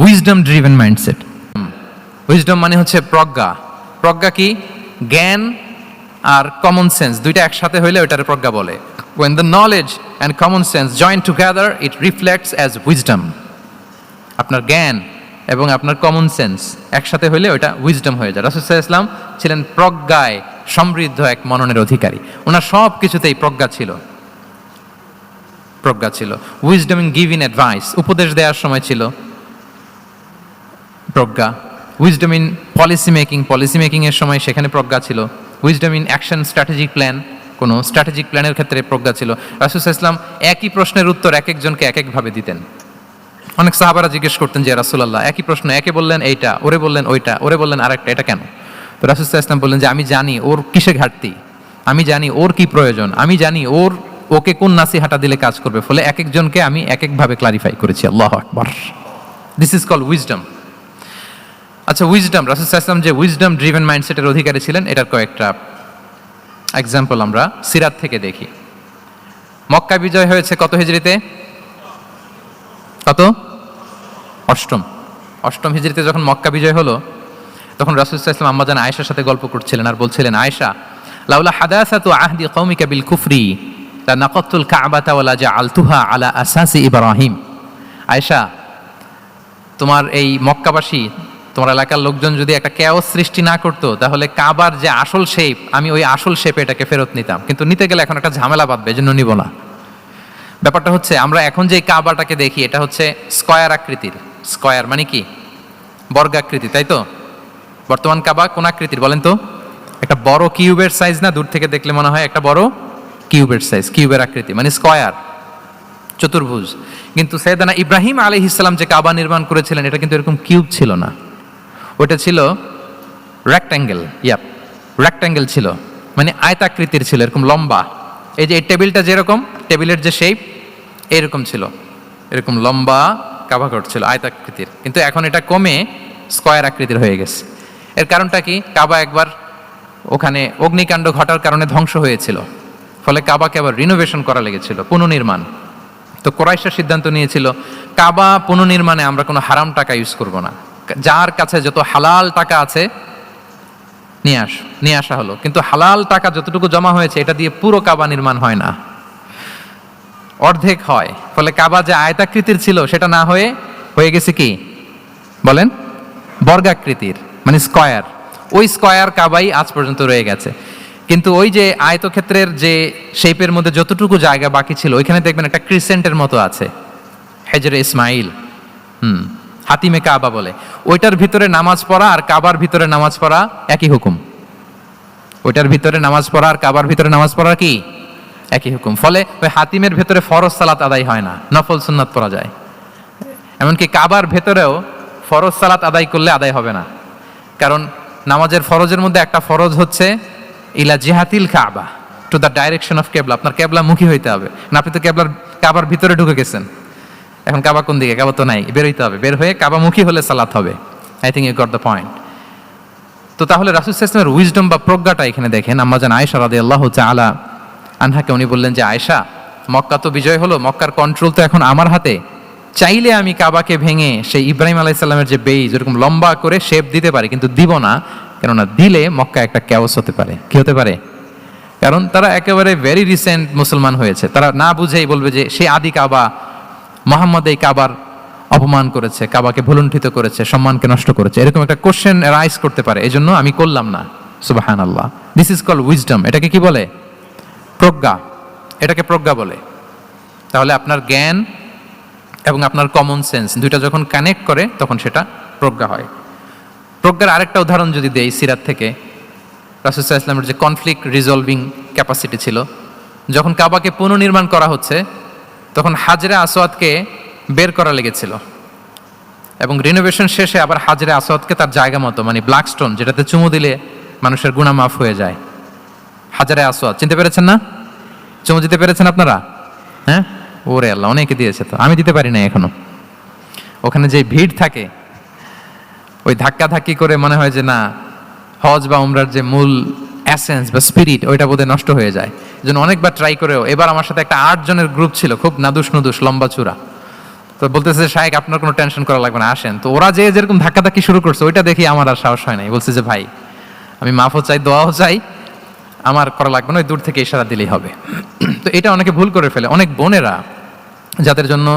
Wisdom driven mindset wisdom মানে হচ্ছে প্রজ্ঞা। প্রজ্ঞা কি? জ্ঞান আর কমন সেন্স দুইটা একসাথে হইলে ওইটার প্রজ্ঞা বলে। When the knowledge and common sense join together, it reflects as wisdom. আপনার জ্ঞান এবং আপনার কমন সেন্স একসাথে হইলে ওটা উইজডম হয়ে যায়। রাসুসাহ ইসলাম ছিলেন প্রজ্ঞায় সমৃদ্ধ এক মননের অধিকারী। ওনার সব কিছুতেই প্রজ্ঞা ছিল। প্রজ্ঞা ছিল। Wisdom in give in advice উপদেশ দেওয়ার সময় ছিল। প্রজ্ঞা। Wisdom in policy making policy মেকিংয়ের সময় সেখানে প্রজ্ঞা ছিল। Wisdom in action strategic plan কোনো স্ট্র্যাটেজিক প্ল্যানের ক্ষেত্রে প্রজ্ঞা ছিল। রাসুস ইসলাম একই প্রশ্নের উত্তর এক একজনকে এক একভাবে দিতেন। অনেক সাহাবারা জিজ্ঞেস করতেন যে রাসুলাল্লাহ, একই প্রশ্ন, একে বললেন এইটা, ওরে বললেন ওইটা, ওরে বললেন আরেকটা, এটা কেন? তো রাসুসাহ ইসলাম বললেন যে, আমি জানি ওর কিসে ঘাটতি, আমি জানি ওর কি প্রয়োজন, আমি জানি ওর, ওকে কোন নাসিহাটা দিলে কাজ করবে, ফলে এক একজনকে আমি এক একভাবে ক্লারিফাই করেছি, আল্লাহ আকবর। দিস ইজ কল উইজডম আচ্ছা উইজডম রাসুল ইসলাম যে উইজডম ড্রিভেন মাইন্ডসেটের অধিকারী ছিলেন, এটার কয়েকটা এক্সাম্পল আমরা সিরাত থেকে দেখি। মক্কা বিজয় হয়েছে কত হিজড়িতে? কত? অষ্টম। অষ্টম হিজড়িতে যখন মক্কা বিজয় হলো, তখন রাসুল ইসলাম আম্মাজান আয়েশার সাথে গল্প করছিলেন আর বলছিলেন, আয়েশা, লাউলা হাদাসাতু আহদি কৌমিকা বিল কুফরি, লা নাকাতুল কাবাতা ওয়ালা জাআলতুহা আলা আসাসি ইব্রাহিম। আয়েশা, তোমার এই মক্কাবাসী তোমার এলাকার লোকজন যদি একটা ক্যাওস সৃষ্টি না করতো, তাহলে কাবার যে আসল শেপ আমি ওই আসল শেপে এটাকে ফেরত নিতাম। কিন্তু নিতে গেলে এখন একটা ঝামেলা বাঁধবে, এজন্য নিব না। ব্যাপারটা হচ্ছে, আমরা এখন যে কাবাটাকে দেখি, এটা হচ্ছে স্কয়ার আকৃতির। স্কয়ার মানে কি? বর্গাকৃতি, তাই তো? বর্তমান কাবা কোন আকৃতির, বলেন তো? একটা বড় কিউবের সাইজ না? দূর থেকে দেখলে মনে হয় একটা বড় কিউবের সাইজ কিউবের আকৃতি মানে স্কয়ার চতুর্ভুজ। কিন্তু সৈয়দানা ইব্রাহিম আলী ইসলাম যে কাবা নির্মাণ করেছিলেন, এটা কিন্তু এরকম কিউব ছিল না। ওটা ছিল রেক্ট্যাঙ্গেল ইয়াপ রেক্ট্যাঙ্গেল ছিল মানে আয়তাকৃতির ছিল, এরকম লম্বা। এই যে এই টেবিলটা যেরকম, টেবিলের যে শেপ এরকম ছিল। এরকম লম্বা কাবাঘর ছিল, আয়তাকৃতির। কিন্তু এখন এটা কমে স্কয়ার আকৃতির হয়ে গেছে। এর কারণটা কি? কাবা একবার ওখানে অগ্নিকাণ্ড ঘটার কারণে ধ্বংস হয়েছিল। ফলে কাবাকে আবার রিনোভেশন করা লেগেছিল, পুনর্নির্মাণ। তো কোরাইশা সিদ্ধান্ত নিয়েছিল, কাবা পুনর্নির্মাণে আমরা কোনো হারাম টাকা ইউজ করব না। যার কাছে যত হালাল টাকা আছে, নিয়ে আস, নিয়ে আসা হলো। কিন্তু হালাল টাকা যতটুকু জমা হয়েছে, এটা দিয়ে পুরো কাবা নির্মাণ হয় না। অর্ধেক হয়। ফলে কাবা যে আয়তাকৃতির ছিল, সেটা না হয়ে হয়ে গেছে কি? বলেন, বর্গাকৃতির মানে স্কয়ার। ওই স্কয়ার কাবাই আজ পর্যন্ত রয়ে গেছে। কিন্তু ওই যে আয়তক্ষেত্রের যে শেপের মধ্যে যতটুকু জায়গা বাকি ছিল, ওইখানে দেখবেন একটা ক্রিসেন্টের মতো আছে। হেজরে ইসমাইল। হুম। হাতিমে কাবা বলে। ওইটার ভিতরে নামাজ পড়া আর কাবার ভিতরে নামাজ পড়া একই হুকুম। ওইটার ভিতরে নামাজ পড়া আর কাবার ভিতরে নামাজ পড়া কি? একই হুকুম। ফলে ওই হাতিমের ভেতরে ফরজ সালাত আদায় হয় না, নফল সুন্নাত পড়া যায়। এমনকি কাবার ভেতরেও ফরজ সালাত আদায় করলে আদায় হবে না। কারণ নামাজের ফরজের মধ্যে একটা ফরজ হচ্ছে, ইলা জিহাতিল Kaaba to the direction of কেবলা। আপনার কেবলা মুখী হইতে হবে। না, আপনি তো কেবলার কাবার ভিতরে ঢুকে গেছেন। এখন কাবা কোন দিকে? কাবা তো নাই, বের হইতে হবে। বের হয়ে কাবামুখী হলে সালাত হবে। I think you got the point তো তাহলে রাসুল ইসলামের উইজডম বা প্রজ্ঞাটা এখানে দেখেন। আম্মা জান আয়েশা রাদে আল্লাহ আলা আনহাকে উনি বললেন যে, আয়েশা, মক্কা তো বিজয় হলো, মক্কার কন্ট্রোল তো এখন আমার হাতে। চাইলে আমি কাবাকে ভেঙে সেই ইব্রাহিম আলাইসাল্লামের যে বেই যেরকম লম্বা করে শেপ দিতে পারি, কিন্তু দিব না। কেননা দিলে মক্কা একটা ক্যাওস হতে পারে। কি হতে পারে? কারণ তারা একেবারে ভেরি রিসেন্ট মুসলমান হয়েছে। তারা না বুঝেই বলবে যে, সে আদি কাবা মোহাম্মদ এই কাবার অপমান করেছে, কাবাকে ভুলুণ্ঠিত করেছে, সম্মানকে নষ্ট করেছে। এরকম একটা কোশ্চেন রাইজ করতে পারে এই জন্য আমি করলাম না। সুবাহান Allah this is call wisdom এটাকে কি বলে? প্রজ্ঞা। এটাকে প্রজ্ঞা বলে। তাহলে আপনার জ্ঞান এবং আপনার কমন সেন্স দুইটা যখন কানেক্ট করে, তখন সেটা প্রজ্ঞা হয়। প্রজ্ঞার আরেকটা উদাহরণ যদি দেই সিরাত থেকে রাসুসাহ ইসলামের যে কনফ্লিক্ট রিজলভিং ক্যাপাসিটি ছিল, যখন কাবাকে পুনর্নির্মাণ করা হচ্ছে তখন হাজরে আসোয়াদকে বের করা লেগেছিল। এবং রিনোভেশন শেষে আবার হাজরে আসোয়াদকে তার জায়গা মতো মানে ব্ল্যাক স্টোন যেটাতে চুমু দিলে মানুষের গুণা মাফ হয়ে যায়। হাজারে আসোয়াদ চিনতে পেরেছেন না? চুমু দিতে পেরেছেন আপনারা? হ্যাঁ? ওরে আল্লাহ, অনেকে দিয়েছে তো। আমি দিতে পারি না এখনও। ওখানে যে ভিড় থাকে, ওই ধাক্কা ধাক্কি করে মনে হয় যে না, হজ বা উমরার যে মূল অ্যাসেন্স বা স্পিরিট ওইটা বোধহয় নষ্ট হয়ে যায়। জন্য অনেকবার ট্রাই করেও, এবার আমার সাথে একটা আট জনের গ্রুপ ছিল, খুব নাদুস নুদুস, লম্বা চূড়া। তো বলতেছে শাহেক আপনার কোনো টেনশন করা লাগবে না, আসেন। তো ওরা যে যেরকম ধাক্কাধাক্কি শুরু করছে, ওইটা দেখি আমার আর সাহস হয় নাই। বলছে যে, ভাই, আমি মাফও চাই, দোয়াও চাই, আমার করা লাগবে না, ওই দূর থেকে ইশারা দিলেই হবে। তো এটা অনেকে ভুল করে ফেলে। অনেক বোনেরা, যাদের জন্য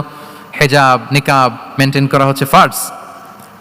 হেজাব, নিকাব মেনটেন করা হচ্ছে ফার্স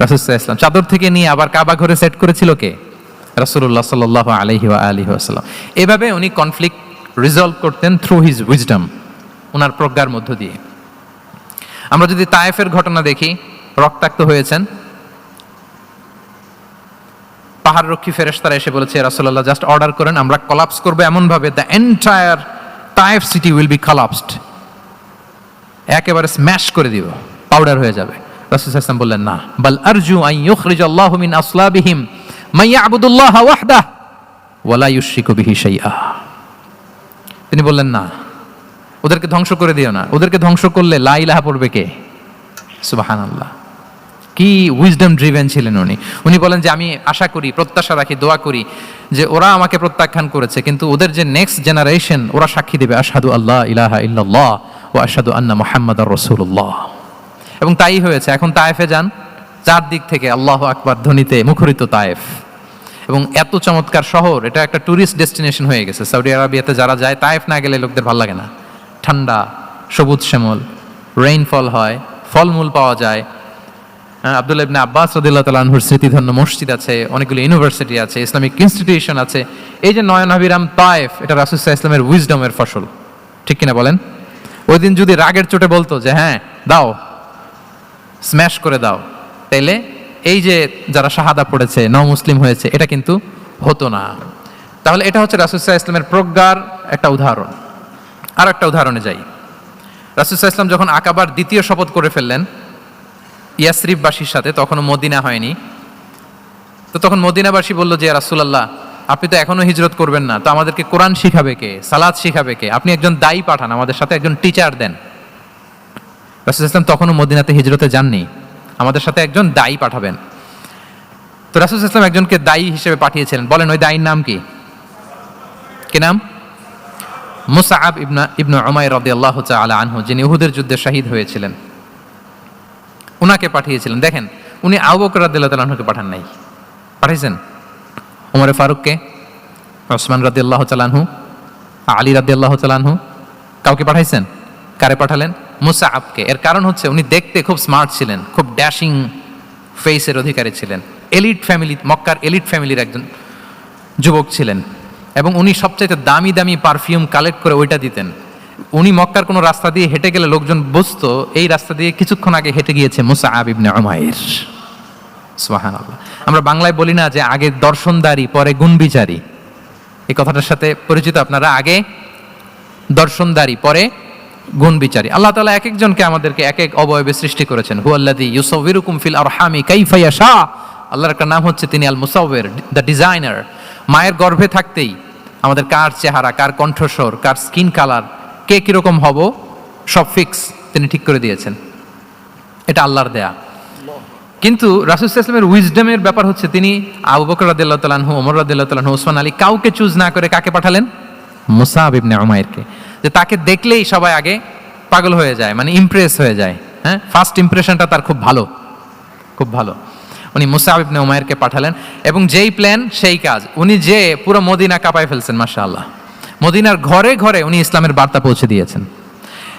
রাসুসাহ ইসলাম চাদর থেকে নিয়ে আবার কাবা ঘরে সেট করেছিল কে? রাসুল্লাহ সাল আলহি আলহি আসাল্লাম এভাবে উনি কনফ্লিক্ট রিজলভ করতেন থ্রু হিজ উইজডম ওনার প্রজ্ঞার মধ্য দিয়ে। আমরা যদি তায়েফের ঘটনা দেখি, রক্তাক্ত হয়েছেন। পাহাড় রক্ষী ফেরেশতারা এসে বলেছে রাসূলুল্লাহ জাস্ট অর্ডার করেন, আমরা কলাপস করব এমনভাবে the entire Taif city will be collapsed একেবারে স্ম্যাশ করে দিব পাউডার হয়ে যাবে। সাল্লাল্লাহু বললেন, না। বাল আরজু আন ইউখরিজ আল্লাহু মিন আসলাবিহিম। মান ইয়াবুদুল্লাহ ওয়াহদা ওয়ালা ইউশরিকু বিহি শাইআ। তিনি বললেন, না। ওদেরকে ধ্বংস করে দিও না। ওদেরকে ধ্বংস করলে লা ইলাহা পড়বে কে? সুবহানাল্লাহ। কি উইজডম ড্রিভেন ছিলেন উনি। উনি বলেন যে, আমি আশা করি, প্রত্যাশা রাখি, দোয়া করি যে, ওরা আমাকে প্রত্যাখ্যান করেছে। কিন্তু ওদের যে নেক্সট জেনারেশন ওরা সাক্ষী দেবে, আশহাদু আল্লাহ ইলাহা ইল্লাল্লাহ ও আশহাদু আন্না মুহাম্মাদ রসুল্লাহ এবং তাই হয়েছে। এখন তায়েফে যান। চারদিক থেকে আল্লাহ আকবার ধ্বনিতে মুখরিত তায়েফ। এবং এত চমৎকার শহর, এটা একটা ট্যুরিস্ট ডেস্টিনেশন হয়ে গেছে। সৌদি আরবিয়াতে যারা যায়, তায়েফ না গেলে লোকদের ভালো লাগে না। ঠান্ডা, সবুজ শ্যামল রেইনফল হয়, ফলমূল পাওয়া যায়। আব্দুল্লাহ ইবনে আব্বাস রাদিল্লাহ তালাহুর স্মৃতিধন্য মসজিদ আছে, অনেকগুলো ইউনিভার্সিটি আছে, ইসলামিক ইনস্টিটিউশন আছে। এই যে নয়ন হাবিরাম তায়েফ, এটা রাসুসাহ ইসলামের উইজডমের ফসল। ঠিক কিনা বলেন? ওই দিন যদি রাগের চোটে বলতো যে হ্যাঁ দাও। স্ম্যাশ করে দাও। তাইলে এই যে যারা শাহাদা পড়েছে ন মুসলিম হয়েছে, এটা কিন্তু হতো না। তাহলে এটা হচ্ছে রাসুসাহ ইসলামের প্রজ্ঞার একটা উদাহরণ। আর একটা উদাহরণে যাই। রাসুসাহ ইসলাম যখন আকাবার দ্বিতীয় শপথ করে ফেললেন, ইয়াসরিফবাসীর সাথে তখনও মদিনা হয়নি। তো তখন মদিনাবাসী বলল যে রাসুলাল্লাহ, আপনি তো এখনও হিজরত করবেন না। তো আমাদেরকে কোরআন শিখাবে কে? সালাদ শিখাবে কে? আপনি একজন দায়ী পাঠান, আমাদের সাথে একজন টিচার দেন। রাসুল ইসলাম তখনও মদিনাতে হিজরতে যাননি। আমাদের সাথে একজন দায়ী পাঠাবেন। তো রাসুল ইসলাম একজনকে দায়ী হিসেবে পাঠিয়েছিলেন। বলেন, ওই দায়ীর নাম কি? কি নাম? মুসাআব ইবনা, ইবনু আমায় উমাইর রাদিয়াল্লাহু তাআলা আনহু, যিনি উহুদের যুদ্ধে শহীদ হয়েছিলেন। উনাকে পাঠিয়েছিলেন। দেখেন, উনি আবু বকর রাদিয়াল্লাহু তাআলা আনহুকে পাঠান নাই। পাঠিয়েছেন ওমরে ফারুককে, ওসমান রাদিয়াল্লাহু তাআলা আনহু, আলী রাদিয়াল্লাহু তাআলা আনহু, কাউকে পাঠাইছেন? কারে পাঠালেন? মুসাআবকে। এর কারণ হচ্ছে উনি দেখতে খুব স্মার্ট ছিলেন, খুব ড্যাশিং ফেসের অধিকারী ছিলেন। এলিট ফ্যামিলি মক্কার এলিট ফ্যামিলির একজন যুবক ছিলেন। এবং উনি সবচাইতে দামি দামি পারফিউম কালেক্ট করে ওইটা দিতেন। উনি মক্কার কোনো রাস্তা দিয়ে হেঁটে গেলে লোকজন বুঝতো, এই রাস্তা দিয়ে কিছুক্ষণ আগে হেঁটে গিয়েছে মুসা আবিবনে সুবাহান আল্লাহ আমরা বাংলায় বলি না যে আগে দর্শনদারি, পরে গুণবিচারী। এই কথাটার সাথে পরিচিত আপনারা, আগে দর্শনদারি, পরে গুণ বিচারী। আল্লাহ তালা এক একজনকে আমাদেরকে এক এক অবয়বে সৃষ্টি করেছেন। হুয়াল্লাদি ইউসবিরুকুম ফিল আর হামি কাইফাইয়া শাহ আল্লাহর একটা নাম হচ্ছে তিনি আল মুসাউবের দ্য ডিজাইনার। মায়ের গর্ভে থাকতেই আমাদের কার চেহারা, কার কণ্ঠস্বর, কার স্কিন কালার, কে কীরকম হব, সব ফিক্স তিনি ঠিক করে দিয়েছেন। এটা আল্লাহর দেয়া। কিন্তু রাসুল ইসলামের উইজডমের ব্যাপার হচ্ছে তিনি আবু বকর রাদিল্লাহ তালাহু ওমর রাদিল্লাহ তালাহু ওসমান আলী কাউকে চুজ না করে কাকে পাঠালেন? মুসাহাব ইবনে উমাইরকে, যে তাকে দেখলেই সবাই আগে পাগল হয়ে যায় মানে ইমপ্রেস হয়ে যায় হ্যাঁ? ফার্স্ট ইমপ্রেশনটা তার খুব ভালো খুব ভালো। উনি মুসাহাব ইবনে উমাইরকে পাঠালেন এবং যেই প্ল্যান সেই কাজ। উনি যে পুরো মদিনা কাঁপায় ফেলছেন, মাশাআল্লাহ। মদিনার ঘরে ঘরে উনি ইসলামের বার্তা পৌঁছে দিয়েছেন।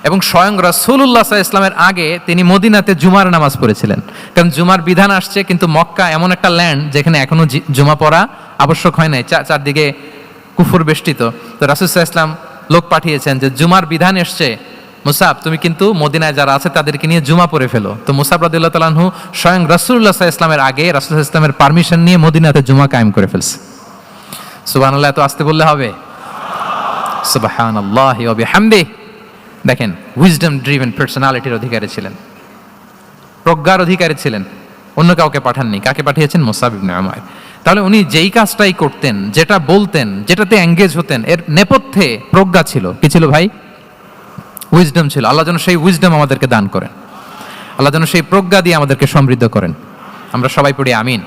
এবং স্বয়ং রসুল্লাহ ইসলামের আগে তিনি মদিনাতে জুমার নামাজ পড়েছিলেন। কারণ জুমার বিধান আসছে কিন্তু মক্কা এমন একটা ল্যান্ড যেখানে এখনও জুমা পড়া আবশ্যক হয় নাই। চারদিকে কুফুর বেষ্টিত। তো রাসুসাহ ইসলাম লোক পাঠিয়েছেন যে জুমার বিধান এসছে। মুসাব, তুমি কিন্তু মদিনায় যারা আছে তাদেরকে নিয়ে জুমা পড়ে ফেলো। তো মুসাব রাদিল্লাহ তালাহু স্বয়ং রসুল্লাহ ইসলামের আগে রাসুল ইসলামের পারমিশন নিয়ে মদিনাতে জুমা কায়েম করে ফেলছে। সুবাহ আল্লাহ এত আসতে বললে হবে? দেখেন উইজডম ড্রিভেন পার্সোনালিটির অধিকারী ছিলেন। প্রজ্ঞার অধিকারী ছিলেন। অন্য কাউকে পাঠাননি। কাকে পাঠিয়েছেন? মোসাব ইবনে তাহলে উনি যেই কাজটাই করতেন, যেটা বলতেন, যেটাতে এঙ্গেজ হতেন, এর নেপথ্যে প্রজ্ঞা ছিল। কি ছিল ভাই? উইজডম ছিল। আল্লাহ যেন সেই উইজডম আমাদেরকে দান করেন। আল্লাহ যেন সেই প্রজ্ঞা দিয়ে আমাদেরকে সমৃদ্ধ করেন। আমরা সবাই পড়ি আমিন।